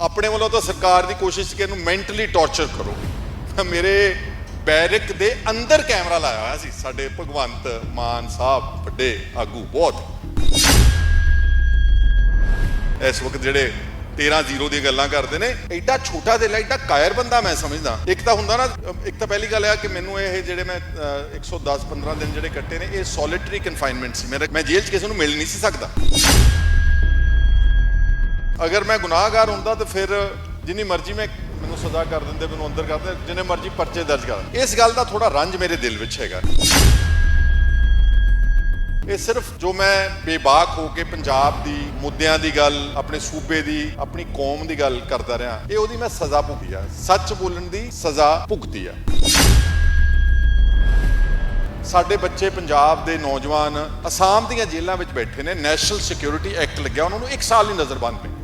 ਆਪਣੇ ਵੱਲੋਂ ਤਾਂ ਸਰਕਾਰ ਦੀ ਕੋਸ਼ਿਸ਼ ਕਿ ਇਹਨੂੰ ਮੈਂਟਲੀ ਟੌਰਚਰ ਕਰੋ। ਮੇਰੇ ਬੈਰਕ ਦੇ ਅੰਦਰ ਕੈਮਰਾ ਲਾਇਆ ਹੋਇਆ ਸੀ। ਸਾਡੇ ਭਗਵੰਤ ਮਾਨ ਸਾਹਿਬ, ਵੱਡੇ ਆਗੂ ਬਹੁਤ। ਇਸ ਵਕਤ ਜਿਹੜੇ 13-0 ਦੀਆਂ ਗੱਲਾਂ ਕਰਦੇ ਨੇ, ਐਡਾ ਛੋਟਾ ਦਿਲ ਹੈ, ਐਡਾ ਕਾਇਰ ਬੰਦਾ ਮੈਂ ਸਮਝਦਾ। ਇੱਕ ਤਾਂ ਹੁੰਦਾ ਨਾ, ਇੱਕ ਤਾਂ ਪਹਿਲੀ ਗੱਲ ਇਹ ਆ ਕਿ ਮੈਨੂੰ ਇਹ ਜਿਹੜੇ ਮੈਂ 110-15 ਦਿਨ ਜਿਹੜੇ ਕੱਟੇ ਨੇ, ਇਹ ਸੋਲਿਟਰੀ ਕਨਫਾਈਨਮੈਂਟ ਸੀ। ਮੇਰਾ ਮੈਂ ਜੇਲ੍ਹ 'ਚ ਕਿਸੇ ਨੂੰ ਮਿਲ ਨਹੀਂ ਸੀ ਸਕਦਾ। ਅਗਰ ਮੈਂ ਗੁਨਾਹਗਾਰ ਹੁੰਦਾ ਤਾਂ ਫਿਰ ਜਿੰਨੀ ਮਰਜ਼ੀ ਮੈਂ ਮੈਨੂੰ ਸਜ਼ਾ ਕਰ ਦਿੰਦੇ, ਮੈਨੂੰ ਅੰਦਰ ਕਰ ਦਿੰਦੇ, ਜਿੰਨੇ ਮਰਜ਼ੀ ਪਰਚੇ ਦਰਜ ਕਰ ਇਸ ਗੱਲ ਦਾ ਥੋੜਾ ਰੰਜ ਮੇਰੇ ਦਿਲ ਵਿੱਚ ਹੈਗਾ। ਇਹ ਸਿਰਫ ਜੋ ਮੈਂ ਬੇਬਾਕ ਹੋ ਕੇ ਪੰਜਾਬ ਦੀ ਮੁੱਦਿਆਂ ਦੀ ਗੱਲ, ਆਪਣੇ ਸੂਬੇ ਦੀ, ਆਪਣੀ ਕੌਮ ਦੀ ਗੱਲ ਕਰਦਾ ਰਿਹਾ, ਇਹ ਉਹਦੀ ਮੈਂ ਸਜ਼ਾ ਭੁਗਤੀ ਆ। ਸੱਚ ਬੋਲਣ ਦੀ ਸਜ਼ਾ ਭੁਗਤੀ ਆ। ਸਾਡੇ ਬੱਚੇ ਪੰਜਾਬ ਦੇ ਨੌਜਵਾਨ ਅਸਾਮ ਦੀਆਂ ਜੇਲ੍ਹਾਂ ਵਿੱਚ ਬੈਠੇ ਨੇ, ਨੈਸ਼ਨਲ ਸਿਕਿਉਰਿਟੀ ਐਕਟ ਲੱਗਿਆ, ਉਹਨਾਂ ਨੂੰ 1 ਸਾਲ ਦੀ ਨਜ਼ਰਬੰਦ ਨੇ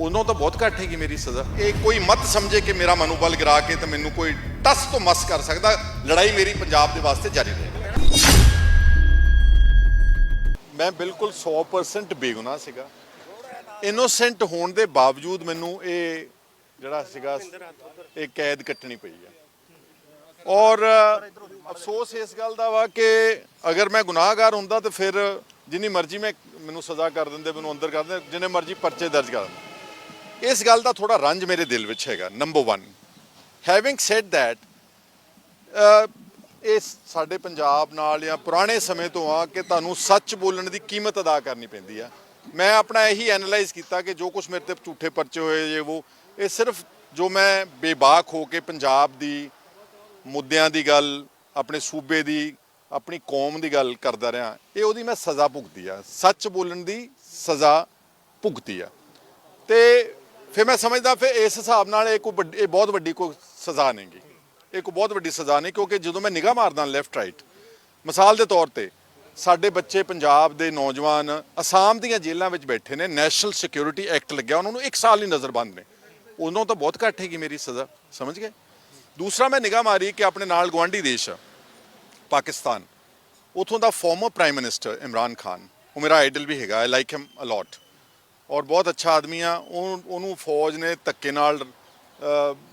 ਉਦੋਂ ਤਾਂ ਬਹੁਤ ਘੱਟ ਹੈਗੀ ਮੇਰੀ ਸਜ਼ਾ। ਇਹ ਕੋਈ ਮਤ ਸਮਝੇ ਕਿ ਮੇਰਾ ਮਨੋਬਲ ਗਿਰਾ ਕੇ ਤੇ ਮੈਨੂੰ ਕੋਈ ਟਸ ਤੋਂ ਮਸ ਕਰ ਸਕਦਾ, ਲੜਾਈ ਮੇਰੀ ਪੰਜਾਬ ਦੇ ਵਾਸਤੇ ਜਾਰੀ ਰਹੇਗੀ ਮੈਂ ਬਿਲਕੁਲ 100% ਬੇਗੁਨਾਹ ਸੀਗਾ। ਇਨੋਸੈਂਟ ਹੋਣ ਦੇ ਬਾਵਜੂਦ ਮੈਨੂੰ ਇਹ ਜਿਹੜਾ ਸੀਗਾ, ਇਹ ਕੈਦ ਕੱਟਣੀ ਪਈ ਆ। ਔਰ ਅਫਸੋਸ ਇਸ ਗੱਲ ਦਾ ਵਾ ਕਿ ਅਗਰ ਮੈਂ ਗੁਨਾਹਗਾਰ ਹੁੰਦਾ ਤਾਂ ਫਿਰ ਜਿੰਨੀ ਮਰਜ਼ੀ ਮੈਂ ਮੈਨੂੰ ਸਜ਼ਾ ਕਰ ਦਿੰਦੇ, ਮੈਨੂੰ ਅੰਦਰ ਕਰ ਦਿੰਦੇ, ਜਿੰਨੇ ਮਰਜ਼ੀ ਪਰਚੇ ਦਰਜ ਕਰ ਦਿੰਦੇ। ਇਸ ਗੱਲ ਦਾ ਥੋੜਾ ਰੰਜ ਮੇਰੇ ਦਿਲ ਵਿੱਚ ਹੈਗਾ ਨੰਬਰ 1 ਹੈਵਿੰਗ ਸੈਡ ਥੈਟ ਇਹ ਸਾਡੇ ਪੰਜਾਬ ਨਾਲ ਜਾਂ ਪੁਰਾਣੇ ਸਮੇਂ ਤੋਂ ਆ ਕਿ ਤੁਹਾਨੂੰ ਸੱਚ ਬੋਲਣ ਦੀ ਕੀਮਤ ਅਦਾ ਕਰਨੀ ਪੈਂਦੀ ਆ। ਮੈਂ ਆਪਣਾ ਇਹੀ ਐਨਲਾਈਜ਼ ਕੀਤਾ ਕਿ ਜੋ ਕੁਝ ਮੇਰੇ ਤੇ ਝੂਠੇ ਪਰਚੇ ਹੋਏ ਜੇ ਉਹ ਇਹ ਸਿਰਫ ਜੋ ਮੈਂ ਬੇਬਾਕ ਹੋ ਕੇ ਪੰਜਾਬ ਦੀ ਮੁੱਦਿਆਂ ਦੀ ਗੱਲ, ਆਪਣੇ ਸੂਬੇ ਦੀ, ਆਪਣੀ ਕੌਮ ਦੀ ਗੱਲ ਕਰਦਾ ਰਿਹਾ, ਇਹ ਉਹਦੀ ਮੈਂ ਸਜ਼ਾ ਭੁਗਤੀ ਆ। ਸੱਚ ਬੋਲਣ ਦੀ ਸਜ਼ਾ ਭੁਗਤੀ ਆ। ਤੇ ਫਿਰ ਮੈਂ ਸਮਝਦਾ ਫਿਰ ਇਸ ਹਿਸਾਬ ਨਾਲ ਇਹ ਕੋਈ ਵੱਡੀ- ਇਹ ਬਹੁਤ ਵੱਡੀ ਕੋਈ ਸਜ਼ਾ ਨਹੀਂਗੀ ਇਹ ਕੋਈ ਬਹੁਤ ਵੱਡੀ ਸਜ਼ਾ ਨਹੀਂ ਕਿਉਂਕਿ ਜਦੋਂ ਮੈਂ ਨਿਗਾਹ ਮਾਰਦਾ ਲੈਫਟ ਰਾਈਟ ਮਿਸਾਲ ਦੇ ਤੌਰ ਤੇ ਸਾਡੇ ਬੱਚੇ ਪੰਜਾਬ ਦੇ ਨੌਜਵਾਨ ਅਸਾਮ ਦੀਆਂ ਜੇਲ੍ਹਾਂ ਵਿੱਚ ਬੈਠੇ ਨੇ ਨੈਸ਼ਨਲ ਸਿਕਿਉਰਿਟੀ ਐਕਟ ਲੱਗਿਆ, ਉਹਨਾਂ ਨੂੰ 1 ਸਾਲ ਹੀ ਨਜ਼ਰਬੰਦ ਨੇ। ਉਦੋਂ ਤਾਂ ਬਹੁਤ ਘੱਟ ਹੈਗੀ ਮੇਰੀ ਸਜ਼ਾ, ਸਮਝ ਗਏ? ਦੂਸਰਾ ਮੈਂ ਨਿਗਾਹ ਮਾਰੀ ਕਿ ਆਪਣੇ ਨਾਲ ਗਵਾਂਢੀ ਦੇਸ਼ ਆ, ਪਾਕਿਸਤਾਨ। ਉਥੋਂ ਦਾ former prime minister Imran Khan, ਉਹ ਮੇਰਾ ਆਈਡਲ ਵੀ ਹੈਗਾ ਆਈ ਲਾਈਕ ਹਿਮ ਅਲੋਟ ਔਰ ਬਹੁਤ ਅੱਛਾ ਆਦਮੀ ਆ। ਉਹ ਉਹਨੂੰ ਫੌਜ ਨੇ ਧੱਕੇ ਨਾਲ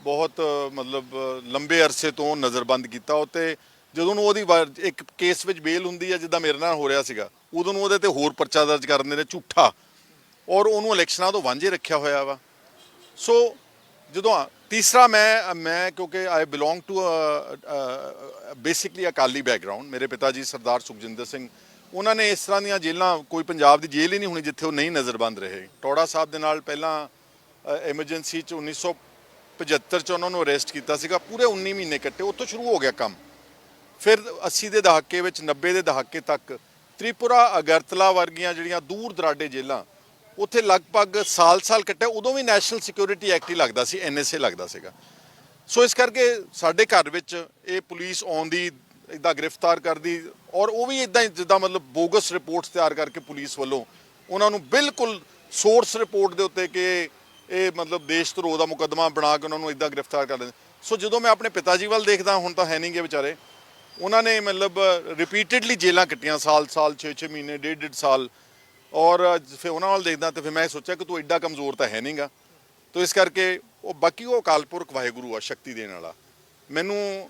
ਬਹੁਤ, ਮਤਲਬ, ਲੰਬੇ ਅਰਸੇ ਤੋਂ ਨਜ਼ਰਬੰਦ ਕੀਤਾ। ਉਤੇ ਜਦੋਂ ਨੂੰ ਉਹਦੀ ਵਾਰ- ਇੱਕ ਕੇਸ ਵਿੱਚ ਬੇਲ ਹੁੰਦੀ ਹੈ ਜਿੱਦਾਂ ਮੇਰੇ ਨਾਲ ਹੋ ਰਿਹਾ ਸੀਗਾ, ਉਦੋਂ ਨੂੰ ਉਹਦੇ ਤੇ ਹੋਰ ਪਰਚਾ ਦਰਜ ਕਰ ਦਿੰਦੇ ਨੇ, ਝੂਠਾ। ਔਰ ਉਹਨੂੰ ਇਲੈਕਸ਼ਨਾਂ ਤੋਂ ਵਾਂਝੇ ਰੱਖਿਆ ਹੋਇਆ ਵਾ। ਸੋ, ਜਦੋਂ ਆ- ਤੀਸਰਾ ਮੈਂ ਮੈਂ ਕਿਉਂਕਿ I belong to basically Akali background ਮੇਰੇ ਪਿਤਾ ਜੀ ਸਰਦਾਰ ਸੁਖਜਿੰਦਰ ਸਿੰਘ ਉਹਨਾਂ ਨੇ ਇਸ ਤਰ੍ਹਾਂ ਦੀਆਂ ਜੇਲ੍ਹਾਂ ਕੋਈ ਪੰਜਾਬ ਦੀ ਜੇਲ੍ਹ ਹੀ ਨਹੀਂ ਹੋਣੀ ਜਿੱਥੇ ਉਹ ਨਹੀਂ ਨਜ਼ਰਬੰਦ ਰਹੇ। ਟੋੜਾ ਸਾਹਿਬ ਦੇ ਨਾਲ ਪਹਿਲਾਂ ਐਮਰਜੈਂਸੀ ਚ 1975 ਚ ਉਹਨਾਂ ਨੂੰ ਅਰੈਸਟ ਕੀਤਾ ਸੀਗਾ। ਪੂਰੇ 19 ਮਹੀਨੇ ਕੱਟੇ। ਉੱਥੋਂ ਸ਼ੁਰੂ ਹੋ ਗਿਆ ਕੰਮ। ਫਿਰ 80 ਦੇ ਦਹਾਕੇ ਵਿੱਚ 90 ਦੇ ਦਹਾਕੇ ਤੱਕ ਤ੍ਰਿਪੁਰਾ, ਅਗਰਤਲਾ ਵਰਗੀਆਂ ਜਿਹੜੀਆਂ ਦੂਰ ਦਰਾਡੇ ਜੇਲ੍ਹਾਂ, ਉੱਥੇ ਲਗਭਗ ਸਾਲ-ਸਾਲ ਕੱਟਿਆ। ਉਦੋਂ ਵੀ ਨੈਸ਼ਨਲ ਸਿਕਿਉਰਿਟੀ ਐਕਟ ਹੀ ਲੱਗਦਾ ਸੀ ਐਨਐਸਏ ਲੱਗਦਾ ਸੀਗਾ। ਸੋ ਇਸ ਕਰਕੇ ਸਾਡੇ ਘਰ ਵਿੱਚ ਇਹ ਪੁਲਿਸ ਆਉਂਦੀ ਇਦਾਂ ਗ੍ਰਿਫਤਾਰ ਕਰਦੀ ਔਰ ਉਹ ਵੀ ਇਦਾਂ ਜਿੱਦਾਂ ਮਤਲਬ ਬੋਗਸ ਰਿਪੋਰਟਸ ਤਿਆਰ ਕਰਕੇ ਪੁਲਿਸ ਵੱਲੋਂ ਉਹਨਾਂ ਨੂੰ ਬਿਲਕੁਲ ਸੋਰਸ ਰਿਪੋਰਟ ਦੇ ਉੱਤੇ ਕਿ ਇਹ ਮਤਲਬ ਦੇਸ਼ ਧਰੋਹ ਦਾ ਮੁਕੱਦਮਾ ਬਣਾ ਕੇ ਉਹਨਾਂ ਨੂੰ ਇਦਾਂ ਗ੍ਰਿਫਤਾਰ ਕਰ ਦਿੰਦੇ। ਸੋ ਜਦੋਂ ਮੈਂ ਆਪਣੇ ਪਿਤਾ ਜੀ ਵੱਲ ਦੇਖਦਾ, ਹੁਣ ਤਾਂ ਹੈ ਨਹੀਂਗੇ ਵਿਚਾਰੇ। ਉਹਨਾਂ ਨੇ ਮਤਲਬ ਰਿਪੀਟਿਡਲੀ ਜੇਲਾਂ ਕੱਟੀਆਂ, ਸਾਲ ਸਾਲ 6-6 ਮਹੀਨੇ, ਡੇਢ ਡੇਢ ਸਾਲ। ਔਰ ਫਿਰ ਉਹਨਾਂ ਵੱਲ ਦੇਖਦਾ ਤੇ ਫਿਰ ਮੈਂ ਸੋਚਿਆ ਕਿ ਤੂੰ ਐਡਾ ਕਮਜ਼ੋਰ ਤਾਂ ਹੈ ਨਹੀਂਗਾ। ਤੋ ਇਸ ਕਰਕੇ ਉਹ ਬਾਕੀ ਉਹ ਅਕਾਲ ਪੁਰਖ ਵਾਹਿਗੁਰੂ ਆ ਸ਼ਕਤੀ ਦੇਣ ਵਾਲਾ। ਮੈਨੂੰ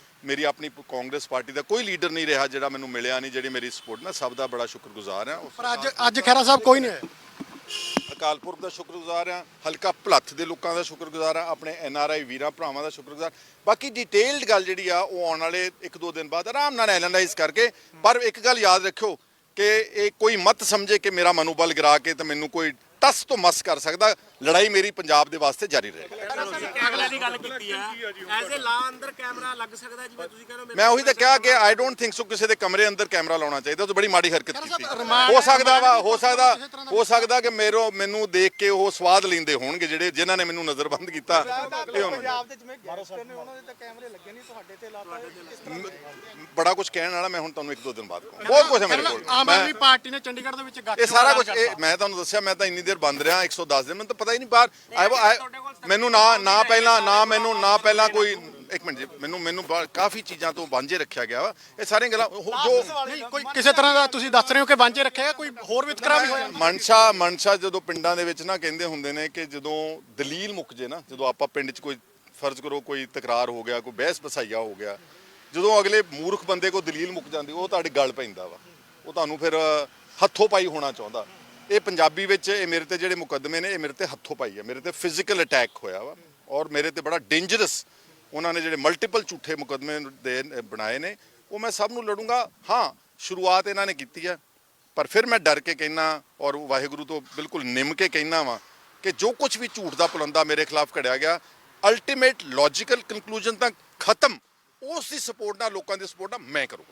ਮੇਰੀ ਆਪਣੀ ਕਾਂਗਰਸ ਪਾਰਟੀ ਦਾ ਕੋਈ ਲੀਡਰ ਨਹੀਂ ਰਿਹਾ ਜਿਹੜਾ ਮੈਨੂੰ ਮਿਲਿਆ ਨਹੀਂ ਜਿਹੜੀ ਮੇਰੀ ਸਪੋਰਟ ਮੈਂ ਸਭ ਦਾ ਬੜਾ ਸ਼ੁਕਰਗੁਜ਼ਾਰ ਹਾਂ। ਪਰ ਅੱਜ ਅੱਜ ਖੈਰਾ ਸਾਹਿਬ ਕੋਈ ਨਹੀਂ ਆਇਆ ਅਕਾਲ ਪੁਰਖ ਦਾ ਸ਼ੁਕਰਗੁਜ਼ਾਰ ਹਾਂ ਹਲਕਾ ਭਲੱਥ ਦੇ ਲੋਕਾਂ ਦਾ ਸ਼ੁਕਰਗੁਜ਼ਾਰ ਹਾਂ ਆਪਣੇ ਐਨ ਆਰ ਆਈ ਵੀਰਾਂ ਭਰਾਵਾਂ ਦਾ ਸ਼ੁਕਰਗੁਜ਼ਾਰ। ਬਾਕੀ ਡਿਟੇਲਡ ਗੱਲ ਜਿਹੜੀ ਆ ਉਹ ਆਉਣ ਵਾਲੇ ਇੱਕ ਦੋ ਦਿਨ ਬਾਅਦ ਆਰਾਮ ਨਾਲ ਐਨਾਲਾਈਜ਼ ਕਰਕੇ ਪਰ ਇੱਕ ਗੱਲ ਯਾਦ ਰੱਖਿਓ ਕਿ ਇਹ ਕੋਈ ਮਤ ਸਮਝੇ ਕਿ ਮੇਰਾ ਮਨੋਬਲ ਗਿਰਾ ਕੇ ਤੇ ਮੈਨੂੰ ਕੋਈ ਟਸ ਤੋਂ ਮਸ ਕਰ ਸਕਦਾ। ਲੜਾਈ ਮੇਰੀ ਪੰਜਾਬ ਦੇ ਵਾਸਤੇ ਜਾਰੀ ਰਹੇਗੀ। ਅਗਲੇ ਦੀ ਗੱਲ ਕੀਤੀ ਆ ਐਜ਼ ਅ ਲਾ ਅੰਦਰ ਕੈਮਰਾ ਲੱਗ ਸਕਦਾ ਜਿਵੇਂ ਤੁਸੀਂ ਕਹਿੰਦੇ ਹੋ ਮੈਂ ਉਹੀ ਤਾਂ ਕਿਹਾ ਕਿ ਆਈ ਡੋਨਟ ਥਿੰਕ ਸੋ ਕਿਸੇ ਦੇ ਕਮਰੇ ਅੰਦਰ ਕੈਮਰਾ ਲਾਉਣਾ ਚਾਹੀਦਾ ਉਹ ਤਾਂ ਬੜੀ ਮਾੜੀ ਹਰਕਤ ਕੀਤੀ ਹੋ। ਸਕਦਾ ਵਾ ਹੋ ਸਕਦਾ ਹੋ ਸਕਦਾ ਕਿ ਮੇਰੋ ਮੈਨੂੰ ਦੇਖ ਕੇ ਉਹ ਸਵਾਦ ਲੈਂਦੇ ਹੋਣਗੇ ਜਿਹੜੇ ਜਿਨ੍ਹਾਂ ਨੇ ਮੈਨੂੰ ਨਜ਼ਰਬੰਦ ਕੀਤਾ। ਇਹ ਉਹਨਾਂ ਪੰਜਾਬ ਦੇ ਜਿਵੇਂ ਗੈਂਗਸਟਰ ਨੇ ਉਹਨਾਂ ਦੇ ਤਾਂ ਕੈਮਰੇ ਲੱਗੇ ਨਹੀਂ ਤੁਹਾਡੇ ਤੇ ਲਾਤਾ ਕਿਸ ਤਰ੍ਹਾਂ ਬੜਾ ਕੁਝ ਕਹਿਣ ਵਾਲਾ ਮੈਂ ਹੁਣ ਤੁਹਾਨੂੰ ਇੱਕ ਦੋ ਦਿਨ ਬਾਅਦ ਕਹੂੰ ਬਹੁਤ ਕੁਝ ਹੈ ਮੇਰੇ ਕੋਲ। ਆਮ ਆਦਮੀ ਪਾਰਟੀ ਨੇ ਚੰਡੀਗੜ੍ਹ ਦੇ ਵਿੱਚ ਗੱਠ ਇਹ ਸਾਰਾ ਕੁਝ ਇਹ ਮੈਂ ਤੁਹਾਨੂੰ ਦੱਸਿਆ ਮੈਂ ਤਾਂ ਇੰਨੀ ਦੇਰ ਬੰਦ ਰਿਹਾ 110 ਦਿਨ ਮੈਨੂੰ ਤਾਂ ਪਤਾ ਹੀ ਨਹੀਂ ਬਾਹਰ। I- ਮੈਨੂੰ ਨਾ ਨਾ ਪਹਿਲਾਂ ਨਾ ਮੈਨੂੰ ਨਾ ਪਹਿਲਾਂ ਕੋਈ ਇੱਕ ਮਿੰਟ ਜੀ ਮੈਨੂੰ ਮੈਨੂੰ ਕਾਫੀ ਚੀਜ਼ਾਂ ਤੋਂ ਵਾਂਝੇ ਰੱਖਿਆ ਗਿਆ ਵਾ। ਇਹ ਸਾਰੀਆਂ ਗੱਲਾਂ ਉਹ- ਜੋ ਕੋਈ ਕਿਸੇ ਤਰ੍ਹਾਂ ਦਾ ਤੁਸੀਂ ਦੱਸ ਰਹੇ ਹੋ ਕਿ ਵਾਂਝੇ ਰੱਖਿਆ ਕੋਈ ਹੋਰ ਵਿਤਕਰਾ ਵੀ ਹੋਇਆ? ਮਨਸ਼ਾ ਮਨਸ਼ਾ ਜਦੋਂ ਪਿੰਡਾਂ ਦੇ ਵਿੱਚ ਨਾ ਕਹਿੰਦੇ ਹੁੰਦੇ ਨੇ ਕਿ ਜਦੋਂ ਦਲੀਲ ਮੁੱਕ ਜੇ ਨਾ ਜਦੋਂ ਆਪਾਂ ਪਿੰਡ 'ਚ ਕੋਈ ਫਰਜ਼ ਕਰੋ ਕੋਈ ਤਕਰਾਰ ਹੋ ਗਿਆ ਕੋਈ ਬਹਿਸ ਬਸਾਈਆ ਹੋ ਗਿਆ ਜਦੋਂ ਅਗਲੇ ਮੂਰਖ ਬੰਦੇ ਕੋ ਦਲੀਲ ਮੁੱਕ ਜਾਂਦੀ ਉਹ ਤੁਹਾਡੇ ਗਲ ਪੈਂਦਾ ਵਾ। ਉਹ ਤੁਹਾਨੂੰ ਫਿਰ ਹੱਥੋਂ ਪਾਈ ਹੋਣਾ ਚਾਹੁੰਦਾ। ਇਹ ਪੰਜਾਬੀ ਵਿੱਚ ਇਹ ਮੇਰੇ ਤੇ ਜਿਹੜੇ ਮੁਕੱਦਮੇ ਨੇ, ਇਹ ਮੇਰੇ ਤੇ ਹੱਥੋਂ ਪਾਈ ਆ। ਮੇਰੇ ਤੇ ਫਿਜ਼ੀਕਲ ਅਟੈਕ ਹੋਇਆ ਵਾ ਔਰ ਮੇਰੇ ਤੇ ਬੜਾ ਡੇਂਜਰਸ ਉਹਨਾਂ ਨੇ ਜਿਹੜੇ ਮਲਟੀਪਲ ਝੂਠੇ ਮੁਕੱਦਮੇ ਦੇ ਬਣਾਏ ਨੇ, ਉਹ ਮੈਂ ਸਭ ਨੂੰ ਲੜੂੰਗਾ। ਹਾਂ, ਸ਼ੁਰੂਆਤ ਇਹਨਾਂ ਨੇ ਕੀਤੀ ਆ, ਪਰ ਫਿਰ ਮੈਂ ਡਰ ਕੇ ਕਹਿਣਾ ਔਰ ਵਾਹਿਗੁਰੂ ਤੋਂ ਬਿਲਕੁਲ ਨਿਮ ਕੇ ਕਹਿਣਾ ਵਾਂ ਕਿ ਜੋ ਕੁਝ ਵੀ ਝੂਠ ਦਾ ਪੁਲੰਦਾ ਮੇਰੇ ਖਿਲਾਫ ਘੜਿਆ ਗਿਆ ਅਲਟੀਮੇਟ ਲੌਜੀਕਲ ਕਨਕਲੂਜਨ ਤੱਕ ਖਤਮ। ਉਸ ਦੀ ਸਪੋਰਟ ਨਾਲ ਲੋਕਾਂ ਦੀ ਸਪੋਰਟ ਨਾਲ ਮੈਂ ਕਰੂੰਗਾ।